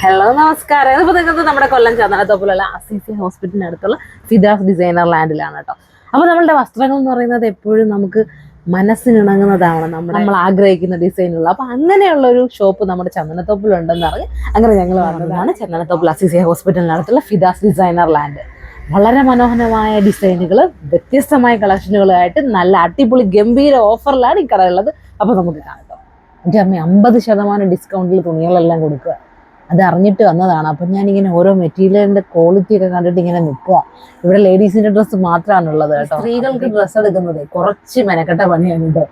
Hello നമസ്കാരം. ഇതിപ്പോ നിങ്ങൾക്ക് നമ്മുടെ കൊല്ലം ചന്ദനത്തോപ്പിലുള്ള അസിസി ഹോസ്പിറ്റലിന് അടുത്തുള്ള ഫിദാസ് ഡിസൈനർ ലാൻഡിലാണ് കേട്ടോ അപ്പൊ നമ്മളുടെ വസ്ത്രങ്ങൾ എന്ന് പറയുന്നത് എപ്പോഴും നമുക്ക് മനസ്സിനിണങ്ങുന്നതാണ്. നമ്മൾ നമ്മൾ ആഗ്രഹിക്കുന്ന ഡിസൈനുള്ള. അപ്പൊ അങ്ങനെയുള്ള ഒരു ഷോപ്പ് നമ്മുടെ ചന്ദനത്തോപ്പിലുണ്ടെന്ന് അറിഞ്ഞ് അങ്ങനെ ഞങ്ങൾ വന്നതാണ് ചന്ദനത്തോപ്പിൽ അസിസി ഹോസ്പിറ്റലിന് അടുത്തുള്ള ഫിദാസ് ഡിസൈനർ ലാൻഡ്. വളരെ മനോഹരമായ ഡിസൈനുകൾ വ്യത്യസ്തമായ കളക്ഷനുകളായിട്ട് നല്ല അടിപൊളി ഗംഭീര ഓഫറിലാണ് ഈ കടയുള്ളത് അപ്പൊ നമുക്ക് കാണാം എന്റെ അമ്മ അമ്പത് ശതമാനം ഡിസ്കൗണ്ടിൽ തുണികളെല്ലാം കൊടുക്കുക. അത് അറിഞ്ഞിട്ട് വന്നതാണ്. അപ്പം ഞാനിങ്ങനെ ഓരോ മെറ്റീരിയലിന്റെ ക്വാളിറ്റി ഒക്കെ കണ്ടിട്ട് ഇങ്ങനെ നിൽക്കുക ഇവിടെ ലേഡീസിന്റെ ഡ്രസ്സ് മാത്രമാണുള്ളത് കേട്ടോ. സ്ത്രീകൾക്ക് ഡ്രസ്സ് എടുക്കുന്നത് കുറച്ച് മെനക്കെട്ട പണിയാണ് കേട്ടോ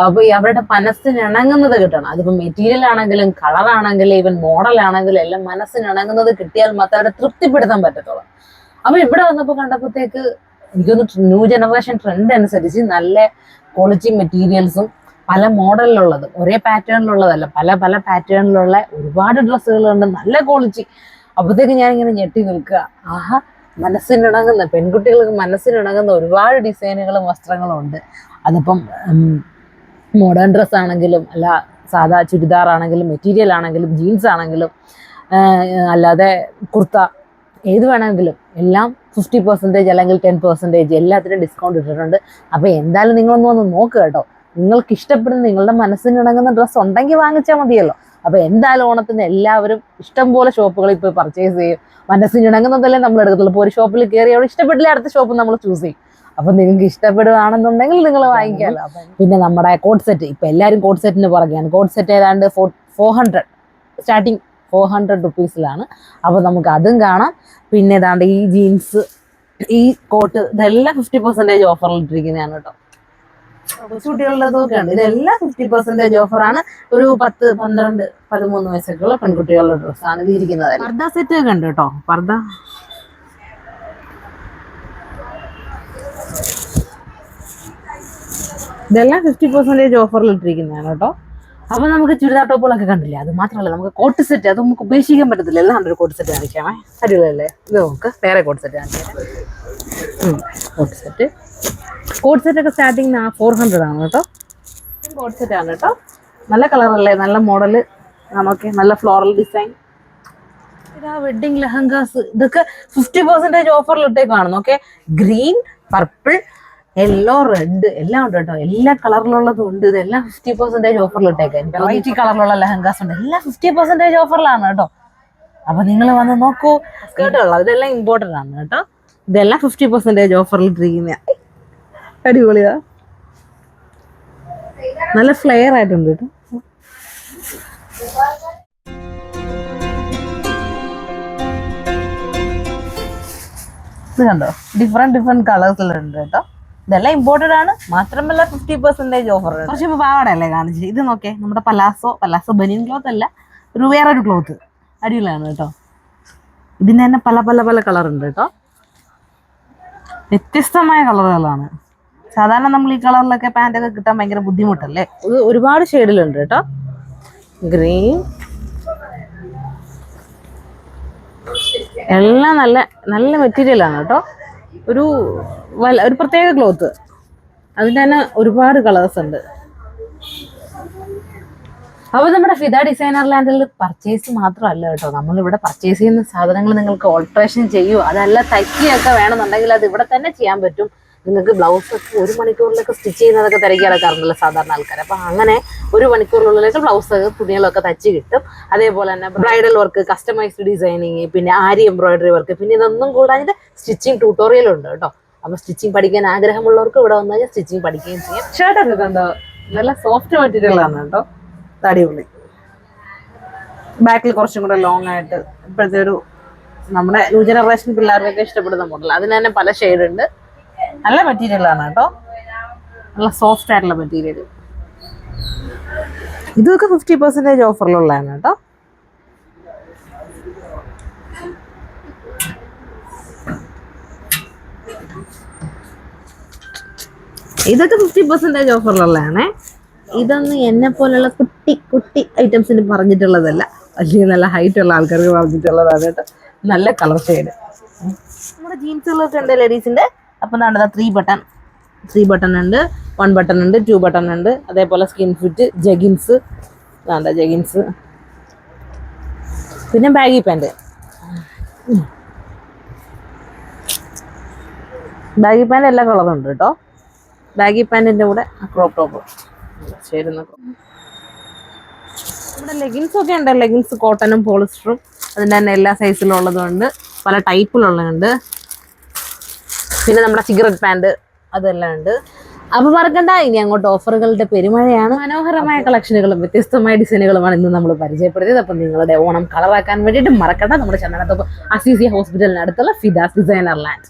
അപ്പൊ ഈ അവരുടെ മനസ്സിന് ഇണങ്ങുന്നത് കിട്ടണം. അതിപ്പോ മെറ്റീരിയൽ ആണെങ്കിലും കളർ ആണെങ്കിലും ഈവൻ മോഡൽ ആണെങ്കിലും എല്ലാം മനസ്സിന് ഇണങ്ങുന്നത് കിട്ടിയാൽ മാത്രമേ അവരെ തൃപ്തിപ്പെടുത്താൻ പറ്റത്തുള്ളൂ. അപ്പോൾ ഇവിടെ വന്നപ്പോൾ കണ്ടപ്പോഴത്തേക്ക് എനിക്കൊന്ന് ന്യൂ ജനറേഷൻ ട്രെൻഡ് അനുസരിച്ച് നല്ല ക്വാളിറ്റി മെറ്റീരിയൽസും പല മോഡലിലുള്ളതും. ഒരേ പാറ്റേണിലുള്ളതല്ല. പല പല പാറ്റേണിലുള്ള ഒരുപാട് ഡ്രസ്സുകളുണ്ട്. നല്ല ക്വാളിറ്റി. അപ്പോഴത്തേക്ക് ഞാനിങ്ങനെ ഞെട്ടി നിൽക്കുക. ആഹാ മനസ്സിനിണങ്ങുന്ന പെൺകുട്ടികൾക്ക് മനസ്സിനിണങ്ങുന്ന ഒരുപാട് ഡിസൈനുകളും വസ്ത്രങ്ങളും ഉണ്ട്. അതിപ്പം മോഡേൺ ഡ്രസ് ആണെങ്കിലും അല്ല സാധാ ചുരിദാർ ആണെങ്കിലും മെറ്റീരിയൽ ആണെങ്കിലും ജീൻസ് ആണെങ്കിലും അല്ലാതെ കുർത്ത ഏത് വേണമെങ്കിലും എല്ലാം ഫിഫ്റ്റി പെർസെന്റേജ് അല്ലെങ്കിൽ ടെൻ പെർസെന്റേജ് എല്ലാത്തിനും ഡിസ്കൗണ്ട് ഇട്ടിട്ടുണ്ട്. അപ്പോൾ എന്തായാലും നിങ്ങളൊന്ന് വന്ന് നോക്ക് കേട്ടോ. നിങ്ങൾക്ക് ഇഷ്ടപ്പെടുന്ന നിങ്ങളുടെ മനസ്സിന് ഇണങ്ങുന്ന ഡ്രസ്സ് ഉണ്ടെങ്കിൽ വാങ്ങിച്ചാൽ മതിയല്ലോ. അപ്പോൾ എന്തായാലും ഓണത്തിന് എല്ലാവരും ഇഷ്ടം പോലെ ഷോപ്പുകളിൽ പോയി പർച്ചേസ് ചെയ്യും. മനസ്സിന് ഇണങ്ങുന്നതല്ലേ നമ്മൾ എടുക്കത്തുള്ളൂ ഇപ്പോൾ ഒരു ഷോപ്പിൽ കയറി അവിടെ ഇഷ്ടപ്പെട്ടില്ല അടുത്ത ഷോപ്പ് നമ്മൾ ചൂസ് ചെയ്യും. അപ്പം നിങ്ങൾക്ക് ഇഷ്ടപ്പെടുകയാണെന്നുണ്ടെങ്കിൽ നിങ്ങൾ വാങ്ങിക്കാമല്ലോ പിന്നെ നമ്മുടെ കോഡ് സെറ്റ് ഇപ്പം എല്ലാവരും കോഡ് സെറ്റിന് പുറകെയാണ്. കോഡ് സെറ്റ് ഏതാണ്ട് four four hundred starting four hundred റുപ്പീസിലാണ് അപ്പോൾ നമുക്ക് അതും കാണാം. പിന്നെ ഏതാണ്ട് ഈ ജീൻസ് ഈ കോട്ട് ഇതെല്ലാം ഫിഫ്റ്റി പെർസെന്റേജ് ഓഫറിൽ ഇട്ടിരിക്കുന്നതാണ് കേട്ടോ. ഉണ്ട് ഇതെല്ലാം ഫിഫ്റ്റി പെർസെന്റേജ് ഓഫറാണ് ഒരു പത്ത് പന്ത്രണ്ട് പതിമൂന്ന് വയസ്സൊക്കെയുള്ള പെൺകുട്ടികളുടെ ഡ്രസ് ആണ് ഇരിക്കുന്നത് പർദ്ദ സെറ്റ് ഒക്കെ ഉണ്ട് കേട്ടോ. പർദ്ദ ഇതെല്ലാം ഫിഫ്റ്റി പെർസെന്റേജ് ഓഫറിൽ ഇട്ടിരിക്കുന്നതാണ് കേട്ടോ. അപ്പൊ നമുക്ക് ചുരിദാർ ടോപ്പുകളൊക്കെ കണ്ടില്ലേ? അത് മാത്രമല്ല നമുക്ക് കോട്ട് സെറ്റ് അത് നമുക്ക് ഉപേക്ഷിക്കാൻ പറ്റത്തില്ല. എല്ലാം ഒരു കോട്ട് സെറ്റ് കാണിക്കാമേ അടിപൊളിയല്ലേ? ഇത് നമുക്ക് വേറെ കോട്ട് സെറ്റ് കാണിക്കാം. കോട്ട് സെറ്റ് കോട്ട് സെറ്റ് ഒക്കെ സ്റ്റാർട്ടിങ് ഫോർ ഹൺഡ്രഡ് ആണ് കേട്ടോ. സെറ്റ് ആണ് കേട്ടോ. നല്ല കളറല്ലേ നല്ല മോഡൽ നമുക്ക് നല്ല ഫ്ലോറൽ ഡിസൈൻ ഇതാ വെഡിങ് ലഹങ്കാസ് ഇതൊക്കെ ഫിഫ്റ്റി പെർസെന്റേജ് ഓഫറിൽ ഇട്ടേക്കാണ് okay green purple yellow red എല്ലാം ഉണ്ട് കേട്ടോ. എല്ലാ കളറിലുള്ളതും ഉണ്ട്. ഇതെല്ലാം ഫിഫ്റ്റി പെർസെന്റേജ് ഓഫറിൽ ഇട്ടേക്കാം വെറൈറ്റി കളറിലുള്ള ലഹങ്കാസ് ഉണ്ട്. എല്ലാം ഫിഫ്റ്റി പെർസെന്റേജ് ഓഫറിലാണ് കേട്ടോ. അപ്പൊ നിങ്ങൾ വന്ന് നോക്കൂ. കേട്ടോ ഇതെല്ലാം ഇമ്പോർട്ടന്റ് ആണ് കേട്ടോ. ഇതെല്ലാം ഫിഫ്റ്റി പെർസെന്റേജ് ഓഫറിൽ ഇട്ടിരിക്കുന്ന അടിപൊളിയാ. നല്ല ഫ്ലെയർ ആയിട്ടുണ്ട് കേട്ടോ ഇത് കണ്ടോ? ഡിഫറെന്റ് ഡിഫറെന്റ് കളേഴ്സിലുണ്ട് കേട്ടോ ഇതെല്ലാം ഇമ്പോർട്ടഡ് ആണ്. മാത്രമല്ല ഫിഫ്റ്റി പെർസെന്റേജ് ഓഫർ കുറച്ച് പാവാടയല്ലേ കാണിച്ചത്? ഇത് നോക്കേ നമ്മുടെ പലാസോ പലാസോ ബനിയൻ ക്ലോത്ത് അല്ല ഒരു വേറൊരു ക്ലോത്ത് അടിപൊളിയാണ് കേട്ടോ ഇതിന് തന്നെ പല പല പല കളർ ഉണ്ട് കേട്ടോ വ്യത്യസ്തമായ കളറുകളാണ് സാധാരണ നമ്മൾ ഈ കളറിലൊക്കെ പാന്റൊക്കെ കിട്ടാൻ ഭയങ്കര ബുദ്ധിമുട്ടല്ലേ? ഇത് ഒരുപാട് ഷെയ്ഡിലുണ്ട് കേട്ടോ. ഗ്രീൻ. എല്ലാം നല്ല നല്ല മെറ്റീരിയലാണ് കേട്ടോ. ഒരു ഒരു പ്രത്യേക ക്ലോത്ത് അതിന് തന്നെ ഒരുപാട് കളേഴ്സ് ഉണ്ട്. അപ്പോൾ നമ്മുടെ ഫിദ ഡിസൈനർ ലാൻഡിൽ പർച്ചേസ് മാത്രമല്ല കേട്ടോ. നമ്മൾ ഇവിടെ പർച്ചേസ് ചെയ്യുന്ന സാധനങ്ങൾ നിങ്ങൾക്ക് ഓൾട്രേഷൻ ചെയ്യൂ? അതല്ല തയ്ക്കുകയൊക്കെ വേണമെന്നുണ്ടെങ്കിൽ അത് ഇവിടെ തന്നെ ചെയ്യാൻ പറ്റും. നിങ്ങൾക്ക് ബ്ലൗസ് ഒക്കെ ഒരു മണിക്കൂറിലൊക്കെ സ്റ്റിച്ച് ചെയ്യുന്നതൊക്കെ തിരക്കി കിടക്കാറുണ്ടല്ലോ സാധാരണ ആൾക്കാർ അപ്പം അങ്ങനെ ഒരു മണിക്കൂറിനുള്ളിലേക്ക് ബ്ലൗസ് തുണികളൊക്കെ തച്ച് കിട്ടും. അതേപോലെ തന്നെ ബ്രൈഡൽ വർക്ക് കസ്റ്റമൈസ്ഡ് ഡിസൈനിങ് പിന്നെ ആരി എംബ്രോയിഡറി വർക്ക് പിന്നെ ഇതൊന്നും കൂടാതെ സ്റ്റിച്ചിങ് ട്യൂട്ടോറിയൽ ഉണ്ട് കേട്ടോ. അപ്പൊ സ്റ്റിച്ചിങ് പഠിക്കാൻ ആഗ്രഹമുള്ളവർക്ക് ഇവിടെ വന്നു കഴിഞ്ഞാൽ സ്റ്റിച്ചിങ് പഠിക്കുകയും ചെയ്യും. ഷർട്ടൊക്കെ കണ്ടോ? നല്ല സോഫ്റ്റ് മെറ്റീരിയലാണ് കേട്ടോ. അടിപൊളി. ബാക്കിൽ കുറച്ചും കൂടെ ലോങ് ആയിട്ട് ഇപ്പോഴത്തെ ഒരു നമ്മുടെ ന്യൂ ജനറേഷൻ പിള്ളേർക്കൊക്കെ ഇഷ്ടപ്പെടുന്ന മോഡൽ അതിന് തന്നെ പല ഷെയ്ഡ് ഉണ്ട്. നല്ല മെറ്റീരിയൽ ആണ് കേട്ടോ. നല്ല സോഫ്റ്റ് ആയിട്ടുള്ള മെറ്റീരിയൽ ഇതൊക്കെ ഫിഫ്റ്റി പെർസെന്റേജ് ഓഫറിലുള്ളതാണ് കേട്ടോ. ഇതൊക്കെ ഫിഫ്റ്റി പെർസെന്റേജ് ഓഫറിലുള്ളതാണേ ഇതൊന്നും എന്നെ പോലുള്ള കുട്ടി കുട്ടി ഐറ്റംസിന് പറഞ്ഞിട്ടുള്ളതല്ല. വലിയ നല്ല ഹൈറ്റ് ഉള്ള ആൾക്കാർക്ക് പറഞ്ഞിട്ടുള്ളതാണ് കേട്ടോ. നല്ല കളർ ഷെയ്ഡ് നമ്മുടെ ജീൻസുകളൊക്കെ ഉണ്ട് ലേഡീസിന്റെ അപ്പം എന്താ ത്രീ ബട്ടൺ ത്രീ ബട്ടൺ ഉണ്ട് വൺ ബട്ടൺ ഉണ്ട് ടു ബട്ടൺ ഉണ്ട്. അതേപോലെ സ്കിൻ ഫിറ്റ് ജഗിൻസ് വേണ്ട ജഗിൻസ് പിന്നെ ബാഗി പാന്റ് ബാഗി പാന്റ് എല്ലാ കളറും ഉണ്ട് കേട്ടോ. ബാഗി പാന്റിന്റെ കൂടെ ക്രോപ്പ് ടോപ്പ് ചേരുന്ന ഇവിടെ ലെഗിൻസ് ഒക്കെ ഉണ്ട്. ലെഗിൻസ് കോട്ടനും പോളിസ്റ്ററും അതിന്റെ തന്നെ എല്ലാ സൈസിലും ഉള്ളതുണ്ട് പല ടൈപ്പിലുള്ളതുണ്ട് പിന്നെ നമ്മുടെ സിഗരറ്റ് പാന്റ് അതെല്ലാം ഉണ്ട് അപ്പൊ മറക്കണ്ട ഇനി അങ്ങോട്ട് ഓഫറുകളുടെ പെരുമഴയാണ്. മനോഹരമായ കളക്ഷനുകളും വ്യത്യസ്തമായ ഡിസൈനുകളുമാണ് ഇന്ന് നമ്മൾ പരിചയപ്പെടുത്തിയത്. അപ്പം നിങ്ങളുടെ ഓണം കളറാക്കാൻ വേണ്ടിയിട്ട് മറക്കണ്ട നമ്മുടെ ചന്ദനത്തോപ്പ് അസീസിയ ഹോസ്പിറ്റലിനടുത്തുള്ള ഫിദാസ് ഡിസൈനർ ലാൻഡ്